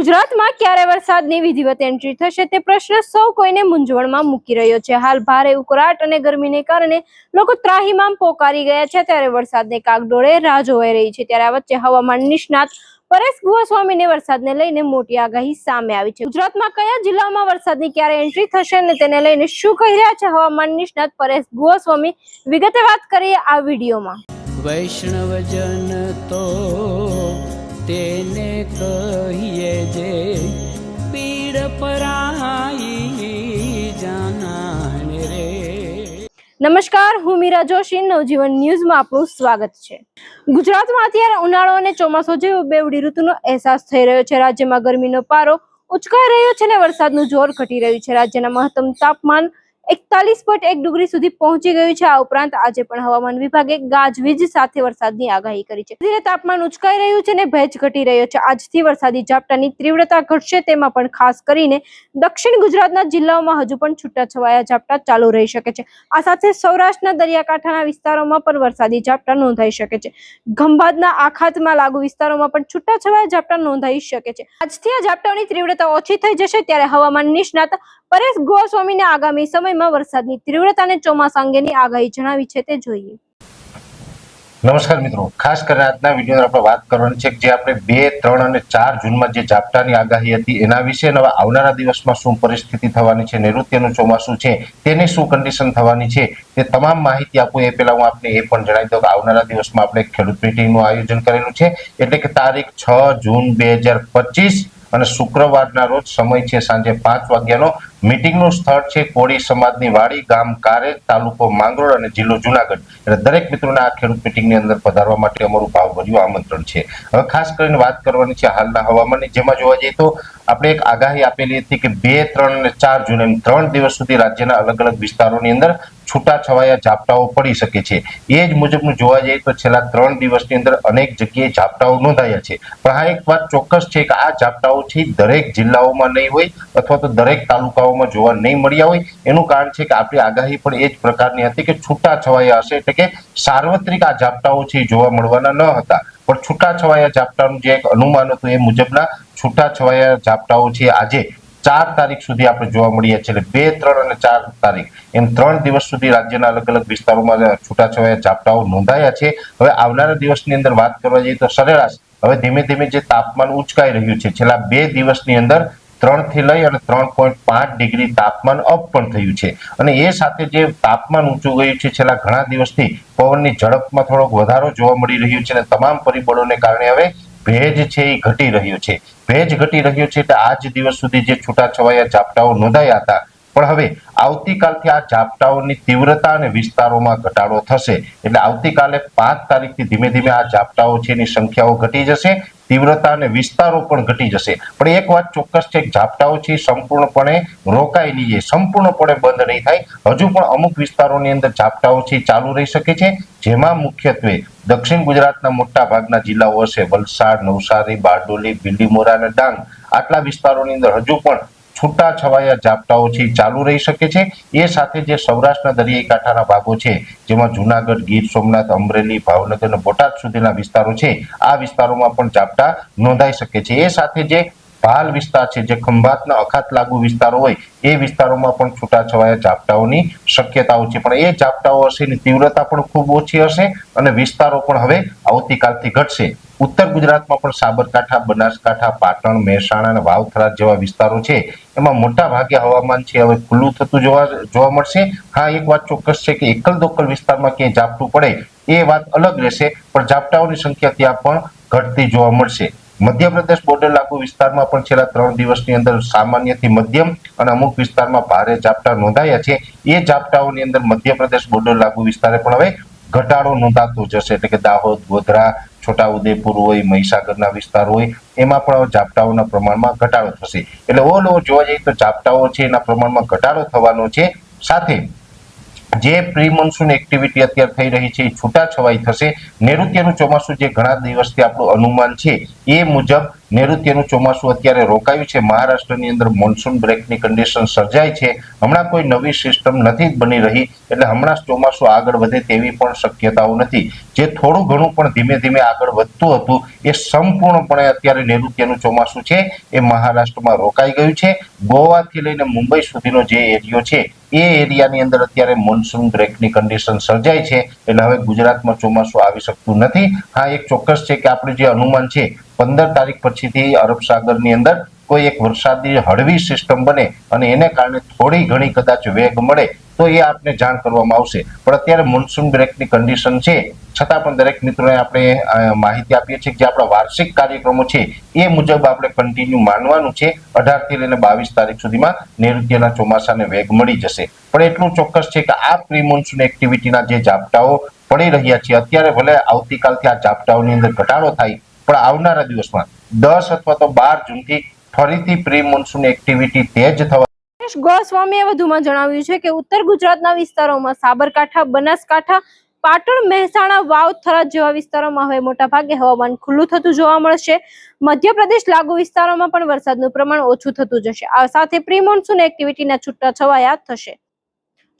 ગુજરાતમાં ક્યારે વરસાદની વિધિવત એન્ટ્રી થશે તે પ્રશ્ન સૌ કોઈને મૂંઝવણમાં મૂકી રહ્યો છે. હાલ ભારે ઉકળાટ અને ગરમીને કારણે લોકો ત્રાહીમામ પોકારી ગયા છે. ત્યારે વરસાદને કાગડોળે રાહ જોવાઈ રહી છે. ત્યારે આ વચ્ચે હવામાન નિષ્ણાત પરેશ ગોસ્વામીને વરસાદને લઈને મોટી આગાહી સામે આવી છે. ગુજરાતમાં કયા જિલ્લામાં વરસાદની ક્યારે એન્ટ્રી થશે અને તેને લઈને શું કહી રહ્યા છે હવામાન નિષ્ણાત પરેશ ગોસ્વામી? વિગતે વાત કરીએ આ વિડીયોમાં. વૈષ્ણવજન તો તેને કહીએ જે પીડ પરાઈ જાનાને રે. નમસ્કાર, હું મીરા જોશી, નવજીવન ન્યૂઝમાં આપનું સ્વાગત છે. ગુજરાતમાં અત્યારે ઉનાળો અને ચોમાસો જેવો બેવડી ઋતુનો અહેસાસ થઈ રહ્યો છે. રાજ્યમાં ગરમીનો પારો ઉચકાઈ રહ્યો છે અને વરસાદનું જોર ઘટી રહ્યું છે. રાજ્યના મહત્તમ તાપમાન એકતાલીસ પોઈન્ટ એક ડિગ્રી સુધી પહોંચી ગયું છે. આ ઉપરાંત આજે પણ હવામાન વિભાગે ગાજવીજ સાથે વરસાદની આગાહી કરી છે. ધીરે તાપમાન ઉચકાઈ રહ્યું છે અને ભેજ ઘટી રહ્યો છે. આજથી વરસાદી ઝાપટાની તીવ્રતા ઘટશે તેમાં પણ ખાસ કરીને દક્ષિણ ગુજરાતના જિલ્લાઓમાં હજુ પણ છૂટાછવાયા ઝાપટા ચાલુ રહી શકે છે. આ સાથે સૌરાષ્ટ્રના દરિયાકાંઠાના વિસ્તારોમાં પણ વરસાદી ઝાપટા નોંધાઈ શકે છે. ખંભાતના આખાતમાં લાગુ વિસ્તારોમાં પણ છૂટાછવાયા ઝાપટા નોંધાઈ શકે છે. આજથી આ ઝાપટાઓની તીવ્રતા ઓછી થઈ જશે ત્યારે હવામાન નિષ્ણાત પરેશ ગોસ્વામીને આગામી સમયમાં વરસાદની તીવ્રતા અને ચોમાસા અંગેની આગાહી જણાવી છે તે જોઈએ. નમસ્કાર મિત્રો. ખાસ કરીને આજના વીડિયો આપણે વાત કરવાની છે જે આપણે બે, ત્રણ અને ચાર જૂનમાં જે ઝાપટાની આગાહી હતી એના વિશે અને આવનારા દિવસમાં શું પરિસ્થિતિ થવાની છે, નૈઋત્યનું ચોમાસું છે, તેની શું કન્ડિશન થવાની છે, તે તમામ માહિતી આપું. એ પહેલા હું આપને એ પણ જણાવી દઉં કે આવનારા દિવસમાં આપણે ખેડૂત મિટિંગનું આયોજન કરેલું છે. એટલે કે તારીખ છ જૂન બે હજાર પચીસ અને શુક્રવારના રોજ સમય છે સાંજે પાંચ વાગ્યાનો. મીટિંગનું સ્થળ છે કોળી સમાજની વાડી, ગામ કારેજ તાલુકો માંગરોળ અને જિલ્લો જુનાગઢ. એટલે દરેક મિત્રોને આ ખેડૂત મીટિંગની અંદર પધારવા માટે અમારું ભાવભર્યું આમંત્રણ છે. હવે ખાસ કરીને વાત કરવાની છે હાલના હવામાનની. જેમાં જોવા જઈએ તો આપણે એક આગાહી આપેલી હતી કે બે, ત્રણ અને ચાર જૂન એમ ત્રણ દિવસ સુધી રાજ્યના અલગ અલગ વિસ્તારોની અંદર છૂટા છવાયા ઝાપટાઓ પડી શકે છે. એ જ મુજબનું જોવા જઈએ તો છેલ્લા ત્રણ દિવસની અંદર અનેક જગ્યાએ ઝાપટાઓ નોંધાયા છે. પણ હા, એક વાત ચોક્કસ છે કે આ ઝાપટાઓ છે દરેક જિલ્લાઓમાં નહીં હોય અથવા તો દરેક તાલુકાઓમાં જોવા નહીં મળ્યા હોય. એનું કારણ છે કે આપણી આગાહી પણ એ જ પ્રકારની હતી કે છૂટાછવાયા હશે એટલે કે સાર્વત્રિક આ ઝાપટાઓ છે જોવા મળવાના ન હતા. પણ છૂટાછવાયા ઝાપટાનું જે એક અનુમાન હતું એ મુજબના છૂટાછવાયા ઝાપટાઓ છે આજે ચાર તારીખ સુધી આપણે જોવા મળીએ છીએ બે, ત્રણ અને ચાર તારીખ. એમ ત્રણ દિવસ સુધી રાજ્યના અલગ અલગ વિસ્તારોમાં છૂટાછવાયા ઝાપટાઓ નોંધાયા છે. હવે આવનારા દિવસની અંદર વાત કરવા જઈએ તો સરેરાશ. હવે ધીમે ધીમે જે તાપમાન ઉચકાઈ રહ્યું છે, છેલ્લા બે દિવસની અંદર ત્રણથી લઈ અને ત્રણ પોઈન્ટ પાંચ ડિગ્રી તાપમાન અપ પણ થયું છે. અને એ સાથે જે તાપમાન ઊંચું ગયું છે, છેલ્લા ઘણા દિવસથી પવનની ઝડપમાં થોડોક વધારો જોવા મળી રહ્યો છે અને તમામ પરિબળોને કારણે હવે ભેજ છે એ ઘટી રહ્યો છે. ભેજ ઘટી રહ્યો છે એટલે આજ દિવસ સુધી જે છૂટાછવાયા ઝાપટાઓ નોંધાયા હતા. પણ હવે આવતીકાલથી આ ઝાપટાઓની તીવ્રતા અને વિસ્તારોમાં ઘટાડો થશે. એટલે આવતીકાલે પાંચ તારીખથી ધીમે ધીમે આ ઝાપટાઓ છે એની સંખ્યાઓ ઘટી જશે, તીવ્રતા અને વિસ્તારો પણ ઘટી જશે. પણ એક વાત ચોક્કસ છે ઝાપટાઓ છે સંપૂર્ણપણે રોકાઈ નહીં સંપૂર્ણપણે બંધ નહીં થાય. હજુ પણ અમુક વિસ્તારોની અંદર ઝાપટાઓ છે ચાલુ રહી શકે છે, જેમાં મુખ્યત્વે દક્ષિણ ગુજરાતના મોટા ભાગના જિલ્લાઓ હશે વલસાડ, નવસારી, બારડોલી ભીંડીમોરા અને ડાંગ. આટલા વિસ્તારોની અંદર હજુ પણ છૂટા છવાયા ઝાપટાઓ છે ચાલુ રહી શકે છે. એ સાથે જે સૌરાષ્ટ્રના દરિયાઈ કાંઠાના ભાગો છે, જેમાં જુનાગઢ, ગીર સોમનાથ, અમરેલી, ભાવનગર અને બોટાદ સુધીના વિસ્તારો છે, આ વિસ્તારોમાં પણ ઝાપટા નોંધાઈ શકે છે. એ સાથે જે ભાલ વિસ્તાર છે, જે ખંભાતના અખાત લાગુ વિસ્તારો હોય, એ વિસ્તારોમાં પણ છૂટાછવાયા ઝાપટાઓની શક્યતાઓ છે. પણ એ ઝાપટાઓ હશે એની તીવ્રતા પણ ખૂબ ઓછી હશે અને વિસ્તારો પણ હવે આવતીકાલથી ઘટશે. ઉત્તર ગુજરાતમાં પણ સાબરકાંઠા, બનાસકાંઠા, પાટણ, મહેસાણા અને વાવથરા જેવા વિસ્તારો છે. એમાં મોટા ભાગે હવામાન છે, હવે ખુલ્લું થતું જોવા જોવા મળશે. હા, એક વાત ચોક્કસ છે કે એકલ દોકલ વિસ્તારમાં ક્યાંય ઝાપટું પડે, એ વાત અલગ રહેશે, પણ ઝાપટાઓની સંખ્યા ત્યાં પણ ઘટતી જોવા મળશે. મધ્યપ્રદેશ બોર્ડર લાગુ વિસ્તારમાં પણ છેલ્લા ત્રણ દિવસની અંદર સામાન્યથી મધ્યમ અને અમુક વિસ્તારમાં ભારે ઝાપટા નોંધાયા છે. એ ઝાપટાઓની અંદર મધ્યપ્રદેશ બોર્ડર લાગુ વિસ્તારે પણ હવે ઘટાડો નોંધાતો જશે. એટલે કે દાહોદ, ગોધરા, છોટાઉદેપુર હોય, મહીસાગરના વિસ્તાર હોય, એમાં પણ ઝાપટાઓના પ્રમાણમાં ઘટાડો થશે. એટલે ઓલ ઓવર જોવા જઈએ તો ઝાપટાઓ છે, એના પ્રમાણમાં ઘટાડો થવાનો છે. સાથે જે પ્રી મોન્સૂન એક્ટિવિટી અત્યારે થઈ રહી છે એ છૂટાછવાઈ થશે. નૈઋત્યનું ચોમાસું જે ઘણા દિવસથી આપણું અનુમાન છે, એ મુજબ નૈઋત્યનું ચોમાસું અત્યારે રોકાયું છે. મહારાષ્ટ્રની અંદર મોન્સૂન બ્રેકની કન્ડિશન સર્જાય છે. હમણાં કોઈ નવી સિસ્ટમ નથી બની રહી, એટલે હમણાં જ ચોમાસું આગળ વધે તેવી પણ શક્યતાઓ નથી. જે થોડું ઘણું પણ ધીમે ધીમે આગળ વધતું હતું, એ સંપૂર્ણપણે અત્યારે નૈઋત્યનું ચોમાસું છે. એ મહારાષ્ટ્રમાં રોકાઈ ગયું છે. ગોવાથી લઈને મુંબઈ સુધીનો જે એરિયો છે, એ એરિયાની અંદર અત્યારે મોન્સૂન બ્રેકની કન્ડિશન સર્જાય છે. એટલે હવે ગુજરાતમાં ચોમાસું આવી શકતું નથી. હા, એક ચોક્કસ છે કે આપણું જે અનુમાન છે પંદર તારીખ પછીથી અરબ સાગરની અંદર કોઈ એક વરસાદી હળવી સિસ્ટમ બને અને એને કારણે થોડી ઘણી કદાચ વેગ મળે, તો એ આપને જાણ કરવામાં આવશે. પણ અત્યારે મોન્સૂન બ્રેકની કન્ડિશન છે. છતાં પણ દરેક મિત્રોને આપણે માહિતી આપીએ છીએ જે આપણા વાર્ષિક કાર્યક્રમો છે, એ મુજબ આપણે કન્ટિન્યુ માનવાનું છે. અઢારથી લઈને બાવીસ તારીખ સુધીમાં નૈઋત્યના ચોમાસાને વેગ મળી જશે. પણ એટલું ચોક્કસ છે કે આ પ્રી મોન્સૂન એક્ટિવિટીના જે ઝાપટાઓ પડી રહ્યા છે, અત્યારે ભલે આવતીકાલથી આ ઝાપટાઓની અંદર ઘટાડો થાય પણ આવનારા દિવસમાં દસ અથવા તો બાર જૂનથી ફરીથી પ્રી મોન્સૂન એક્ટિવિટી તેજ થવા ગોસ્વામીએ વધુમાં જણાવ્યું છે કે ઉત્તર ગુજરાતના વિસ્તારોમાં સાબરકાંઠા, બનાસકાંઠા, પાટણ, મહેસાણા, વાવ, થરાદ જેવા વિસ્તારોમાં હવે મોટાભાગે હવામાન ખુલ્લું થતું જોવા મળશે. મધ્યપ્રદેશ લાગુ વિસ્તારોમાં પણ વરસાદનું પ્રમાણ ઓછું થતું જશે. આ સાથે પ્રી મોન્સૂન એક્ટિવિટીના છૂટા છવાયા થશે.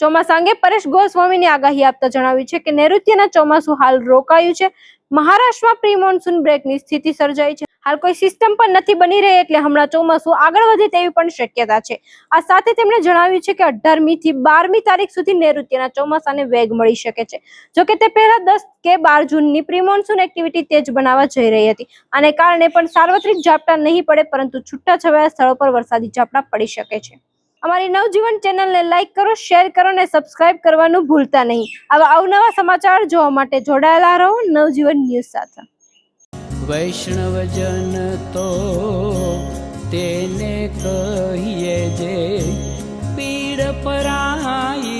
ચોમાસા અંગે પરેશ ગોસ્વામીની આગાહી આપતા જણાવ્યું છે કે નૈઋત્યના ચોમાસું હાલ રોકાયું છે. મહારાષ્ટ્રમાં પ્રી મોન્સૂન બ્રેકની સ્થિતિ સર્જાઈ છે. હાલ કોઈ સિસ્ટમ પણ નથી બની રહી એટલે હમણાં ચોમાસું આગળ વધે તેવી પણ શક્યતા છે. આ સાથે તેમણે જણાવ્યું છે કે અઢારમી થી બારમી તારીખ સુધી નૈઋત્યના ચોમાસાને વેગ મળી શકે છે. જો કે તે પહેલા દસ કે બાર જૂનની પ્રી મોન્સૂન એક્ટિવિટી તેજ બનાવવા જઈ રહી હતી. આને કારણે પણ સાર્વત્રિક ઝાપટા નહીં પડે, પરંતુ છૂટાછવાયા સ્થળો પર વરસાદી ઝાપટા પડી શકે છે. અમારી નવજીવન ચેનલને લાઈક કરો, શેર કરો અને સબસ્ક્રાઇબ કરવાનું ભૂલતા નહીં. આવા અવનવા સમાચાર જોવા માટે જોડાયેલા રહો નવજીવન ન્યૂઝ સાથે. વૈષ્ણવજન તો તેને કહીએ જે પીડ પરાઈ